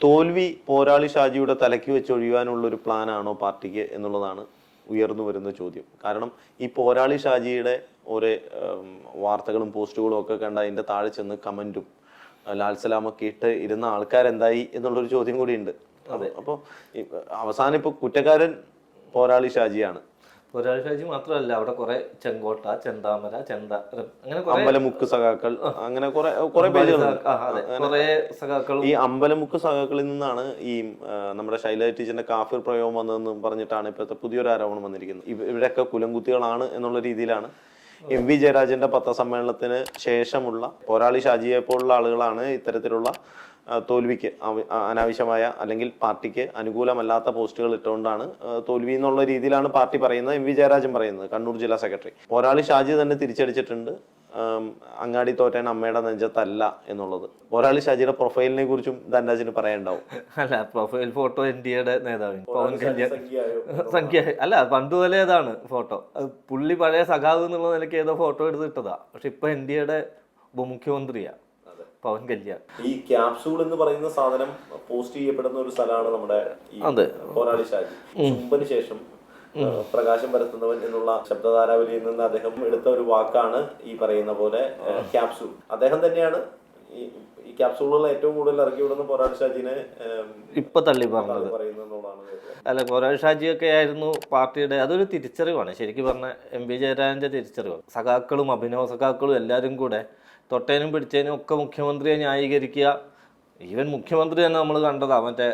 തോൽവി പോരാളി ഷാജിയുടെ തലയ്ക്ക് വെച്ച് ഒഴിയാനുള്ള ഒരു പ്ലാനാണോ പാർട്ടിക്ക് എന്നുള്ളതാണ് ഉയർന്നു വരുന്ന ചോദ്യം. കാരണം ഈ പോരാളി ഷാജിയുടെ ഓരോ വാർത്തകളും പോസ്റ്റുകളും ഒക്കെ കണ്ട അതിന്റെ താഴെ ചെന്ന് കമന്റും ലാൽ സലാമൊക്കെ ഇട്ട് ഇരുന്ന ആൾക്കാരെന്തായി എന്നുള്ളൊരു ചോദ്യം കൂടി ഉണ്ട് അതെ അപ്പോൾ അവസാനം ഇപ്പോൾ കുറ്റക്കാരൻ പോരാളി ഷാജിയാണ്. ഒരാഴ്ച മാത്രമല്ല അവിടെ കുറെ ചെങ്കോട്ട ചെന്താമര ചെന്ത അങ്ങനെ അമ്പലമുക്ക് സഖാക്കൾ അങ്ങനെ കുറെ കുറെ കുറെ സഖാക്കളും ഈ അമ്പലമുക്ക് സഖാക്കളിൽ നിന്നാണ് ഈ നമ്മുടെ ശൈലജ ടീച്ചറിന്റെ കാഫിർ പ്രയോഗം വന്നതെന്ന് പറഞ്ഞിട്ടാണ് ഇപ്പോഴത്തെ പുതിയൊരു ആരോപണം വന്നിരിക്കുന്നത്. ഇവ- ഇവരൊക്കെ കുലംകുത്തികളാണ് എന്നുള്ള രീതിയിലാണ് എം വി ജയരാജന്റെ പത്രസമ്മേളനത്തിന് ശേഷമുള്ള പോരാളി ഷാജിയെ പോലുള്ള ആളുകളാണ് ഇത്തരത്തിലുള്ള തോൽവിക്ക് അനാവശ്യമായ അല്ലെങ്കിൽ പാർട്ടിക്ക് അനുകൂലമല്ലാത്ത പോസ്റ്റുകൾ ഇട്ടുകൊണ്ടാണ് തോൽവി എന്നുള്ള രീതിയിലാണ് പാർട്ടി പറയുന്നത് എം വി ജയരാജൻ പറയുന്നത് കണ്ണൂർ ജില്ലാ സെക്രട്ടറി. ഒരാൾ ഷാജി തന്നെ തിരിച്ചടിച്ചിട്ടുണ്ട് അങ്ങാടി തോറ്റേൻ അമ്മയുടെ നെഞ്ചത്തല്ല എന്നുള്ളത്. ഒരാൾ ഷാജിയുടെ പ്രൊഫൈലിനെ കുറിച്ചും ധനരാജിന് പറയണ്ടാവും അല്ല പ്രൊഫൈൽ ഫോട്ടോ ഇന്ത്യയുടെ നേതാവിന് പവൻ കല്യാൺ. സംഖ്യ അല്ല പണ്ട് അതാണ് ഫോട്ടോ. അത് പുള്ളി പഴയ സഖാവ് എന്നുള്ള നിലയ്ക്ക് ഏതോ ഫോട്ടോ എടുത്തിട്ടതാ പക്ഷെ ഇപ്പൊ ഇന്ത്യയുടെ ഉപമുഖ്യമന്ത്രിയാണ് ഉപമുഖ്യമന്ത്രിയാ. പവൻ കല്യാൺ. ഈ ക്യാപ്സൂൾ എന്ന് പറയുന്ന സാധനം പോസ്റ്റ് ചെയ്യപ്പെടുന്ന ഒരു സ്ഥലമാണ് നമ്മുടെ അതെ. പോരാളി ഷാജി. ശേഷം പ്രകാശം പരത്തുന്നവൻ എന്നുള്ള ശബ്ദധാരാവലിയിൽ നിന്ന് അദ്ദേഹം എടുത്ത ഒരു വാക്കാണ് ഈ പറയുന്ന പോലെ ക്യാപ്സൂൾ അദ്ദേഹം തന്നെയാണ് ഈ ക്യാപ്സൂളുകൾ ഏറ്റവും കൂടുതൽ ഇറക്കി വിടുന്ന പോരാളി ഷാജിനെ ഇപ്പൊ തള്ളി പറഞ്ഞത്. അല്ല കൊറേ ഷാജിയൊക്കെ ആയിരുന്നു പാർട്ടിയുടെ അതൊരു തിരിച്ചറിവാണ്. ശരിക്കും പറഞ്ഞ എം പി ജയരാജന്റെ തിരിച്ചറിവ് സഖാക്കളും അഭിനവ സഖാക്കളും എല്ലാവരും കൂടെ തൊട്ടേനും പിടിച്ചതിനും ഒക്കെ മുഖ്യമന്ത്രിയെ ന്യായീകരിക്കുക. ഈവൻ മുഖ്യമന്ത്രി തന്നെ നമ്മൾ കണ്ടതാ. മറ്റേ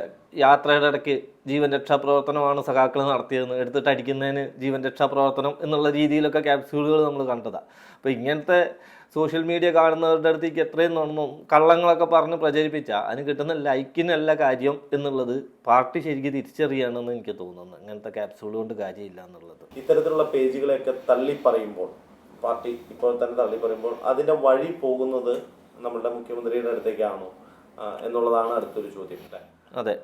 യാത്രയുടെ ഇടയ്ക്ക് ജീവൻ രക്ഷാ പ്രവർത്തനമാണ് സഖാക്കൾ നടത്തിയതെന്ന് എടുത്തിട്ട് അടിക്കുന്നതിന് ജീവൻ രക്ഷാ പ്രവർത്തനം എന്നുള്ള രീതിയിലൊക്കെ ക്യാപ്സ്യൂളുകൾ നമ്മൾ കണ്ടതാണ് അപ്പോൾ ഇങ്ങനത്തെ സോഷ്യൽ മീഡിയ കാണുന്നവരുടെ അടുത്തേക്ക് എത്രയും നടന്നും കള്ളങ്ങളൊക്കെ പറഞ്ഞ് പ്രചരിപ്പിച്ചാൽ അതിന് കിട്ടുന്ന ലൈക്കിനല്ല കാര്യം എന്നുള്ളത് പാർട്ടി ശരിക്കും തിരിച്ചറിയണമെന്ന് എനിക്ക് തോന്നുന്നു. ഇങ്ങനത്തെ ക്യാപ്സ്യൂൾ കൊണ്ട് കാര്യമില്ല എന്നുള്ളത്. ഇത്തരത്തിലുള്ള പേജുകളെയൊക്കെ തള്ളി പറയുമ്പോൾ പാർട്ടി ഇപ്പോൾ തന്നെ തള്ളി പറയുമ്പോൾ അതിന്റെ വഴി പോകുന്നത് നമ്മുടെ മുഖ്യമന്ത്രിയുടെ അടുത്തേക്കാണോ? എന്നുള്ളതാണ് അടുത്തൊരു ചോദ്യം അതെ.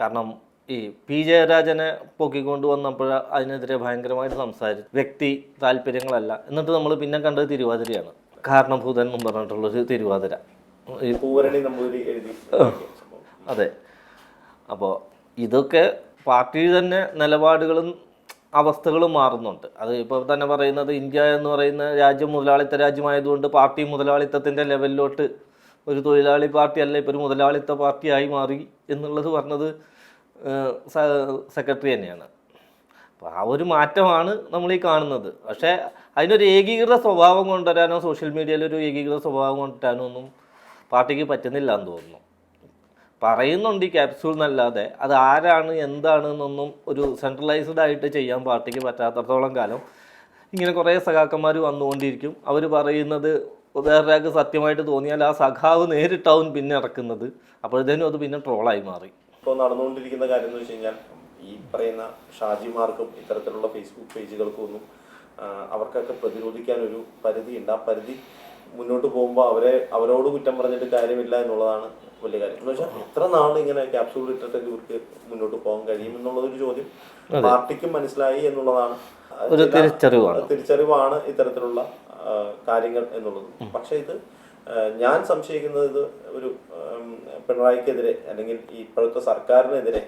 കാരണം ഈ പി ജയരാജനെ പൊക്കിക്കൊണ്ട് വന്നപ്പോൾ അതിനെതിരെ ഭയങ്കരമായിട്ട് സംസാരിച്ചു വ്യക്തി താല്പര്യങ്ങളല്ല. എന്നിട്ട് നമ്മൾ പിന്നെ കണ്ടത് തിരുവാതിരയാണ്. കാരണഭൂതൻ എന്നും പറഞ്ഞിട്ടുള്ളൊരു തിരുവാതിര. ഈ പൂവരണി നമ്പൂതിരി എഴുതി അതെ. അപ്പോൾ ഇതൊക്കെ പാർട്ടിയിൽ തന്നെ നിലപാടുകളും അവസ്ഥകളും മാറുന്നുണ്ട്. അത് ഇപ്പോൾ തന്നെ പറയുന്നത് ഇന്ത്യ എന്ന് പറയുന്ന രാജ്യം മുതലാളിത്ത രാജ്യമായതുകൊണ്ട് പാർട്ടി മുതലാളിത്തത്തിന്റെ ലെവലിലോട്ട് ഒരു തൊഴിലാളി പാർട്ടി അല്ല ഇപ്പോൾ ഒരു മുതലാളിത്ത പാർട്ടിയായി മാറി എന്നുള്ളത് പറഞ്ഞത് സെക്രട്ടറി തന്നെയാണ്. അപ്പോൾ ആ ഒരു മാറ്റമാണ് നമ്മൾ ഈ കാണുന്നത്. പക്ഷേ അതിനൊരു ഏകീകൃത സ്വഭാവം കൊണ്ടുവരാനോ സോഷ്യൽ മീഡിയയിൽ ഒരു ഏകീകൃത സ്വഭാവം കൊണ്ടുവരാനോ ഒന്നും പാർട്ടിക്ക് പറ്റുന്നില്ല എന്ന് തോന്നുന്നു. പറയുന്നുണ്ട് ഈ ക്യാപ്സ്യൂൾ എന്നല്ലാതെ. അത് ആരാണ് എന്താണ് എന്നൊന്നും ഒരു സെൻട്രലൈസ്ഡ് ആയിട്ട് ചെയ്യാൻ പാർട്ടിക്ക് പറ്റാത്തടത്തോളം കാലം ഇങ്ങനെ കുറേ സഖാക്കന്മാർ വന്നുകൊണ്ടിരിക്കും. അവർ പറയുന്നത് വേറൊരാൾക്ക് സത്യമായിട്ട് തോന്നിയാൽ ആ സഖാവ് നേരിട്ടാവും പിന്നെ ഇറക്കുന്നത് അപ്പോഴത്തേനും അത് പിന്നെ ട്രോളായി മാറി. ഇപ്പോൾ നടന്നുകൊണ്ടിരിക്കുന്ന കാര്യം എന്ന് വെച്ച് കഴിഞ്ഞാൽ ഈ പറയുന്ന ഷാജിമാർക്കും ഇത്തരത്തിലുള്ള ഫേസ്ബുക്ക് പേജുകൾക്കും ഒന്നും അവർക്കൊക്കെ പ്രതിരോധിക്കാൻ ഒരു പരിധിയുണ്ട്. ആ പരിധി മുന്നോട്ട് പോകുമ്പോൾ അവരെ അവരോട് കുറ്റം പറഞ്ഞിട്ട് കാര്യമില്ല എന്നുള്ളതാണ് വലിയ കാര്യം. എന്ന് വെച്ചാൽ എത്ര നാൾ ഇങ്ങനെ ക്യാപ്സൂൾ ഇട്ടിട്ട് ഇവർക്ക് മുന്നോട്ട് പോകാൻ കഴിയും എന്നുള്ളതൊരു ചോദ്യം പാർട്ടിക്കും മനസ്സിലായി എന്നുള്ളതാണ്. ഒരു തിരിച്ചറിവാണ്. തിരിച്ചറിവാണ് ഇത്തരത്തിലുള്ള കാര്യങ്ങൾ എന്നുള്ളത്. പക്ഷെ ഇത് ഞാൻ സംശയിക്കുന്നത് ഇത് ഒരു പിണറായിക്കെതിരെ അല്ലെങ്കിൽ ഇപ്പോഴത്തെ സർക്കാരിനെതിരെ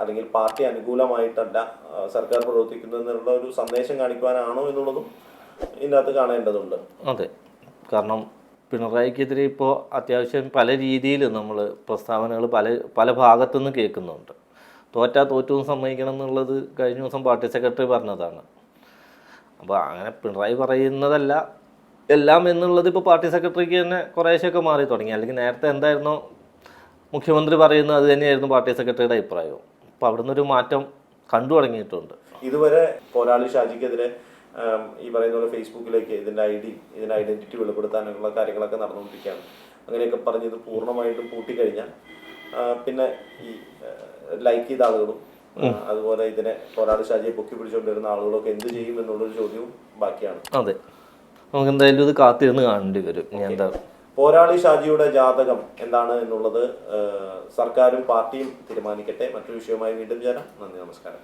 അല്ലെങ്കിൽ പാർട്ടി അനുകൂലമായിട്ടല്ല സർക്കാർ പ്രവർത്തിക്കുന്നതെന്നുള്ള ഒരു സന്ദേശം കാണിക്കുവാനാണോ എന്നുള്ളതും ഇതിനകത്ത് കാണേണ്ടതുണ്ട്. അതെ. കാരണം പിണറായിക്കെതിരെ ഇപ്പോൾ അത്യാവശ്യം പല രീതിയിൽ നമ്മൾ പ്രസ്താവനകൾ പല പല ഭാഗത്തു നിന്ന് കേൾക്കുന്നുണ്ട്. തോറ്റാ തോറ്റവും സമ്മതിക്കണം എന്നുള്ളത് കഴിഞ്ഞ ദിവസം പാർട്ടി സെക്രട്ടറി പറഞ്ഞതാണ്. അപ്പോൾ അങ്ങനെ പിണറായി പറയുന്നതല്ല എല്ലാം എന്നുള്ളത് ഇപ്പോൾ പാർട്ടി സെക്രട്ടറിക്ക് തന്നെ കുറേശ്ശൊക്കെ മാറി തുടങ്ങി. അല്ലെങ്കിൽ നേരത്തെ എന്തായിരുന്നോ മുഖ്യമന്ത്രി പറയുന്നത് അത് തന്നെയായിരുന്നു പാർട്ടി സെക്രട്ടറിയുടെ അഭിപ്രായവും. അപ്പോൾ അവിടുന്ന് ഒരു മാറ്റം കണ്ടു തുടങ്ങിയിട്ടുണ്ട്. ഇതുവരെ പോരാളി ഷാജിക്കെതിരെ ഈ പറയുന്ന പോലെ ഫേസ്ബുക്കിലേക്ക് ഇതിന്റെ ഐ ഡി ഇതിന്റെ ഐഡന്റിറ്റി വെളിപ്പെടുത്താനുള്ള കാര്യങ്ങളൊക്കെ നടന്നുകൊണ്ടിരിക്കുകയാണ്. അങ്ങനെയൊക്കെ പറഞ്ഞ് ഇത് പൂർണമായിട്ടും പൂട്ടിക്കഴിഞ്ഞാൽ പിന്നെ ഈ ലൈക്ക് ചെയ്ത ആളുകളും അതുപോലെ ഇതിനെ പോരാളി ഷാജിയെ പൊക്കി പിടിച്ചുകൊണ്ടിരുന്ന ആളുകളൊക്കെ എന്ത് ചെയ്യും എന്നുള്ളൊരു ചോദ്യവും ബാക്കിയാണ്. അതെ. നമുക്ക് എന്തായാലും ഇത് കാത്തിരുന്ന് കാണേണ്ടി വരും. എന്താ? പോരാളി ഷാജിയുടെ ജാതകം എന്താണ് എന്നുള്ളത് സർക്കാരും പാർട്ടിയും തീരുമാനിക്കട്ടെ. മറ്റൊരു വിഷയവുമായി വീണ്ടും ചേരാം. നന്ദി നമസ്കാരം.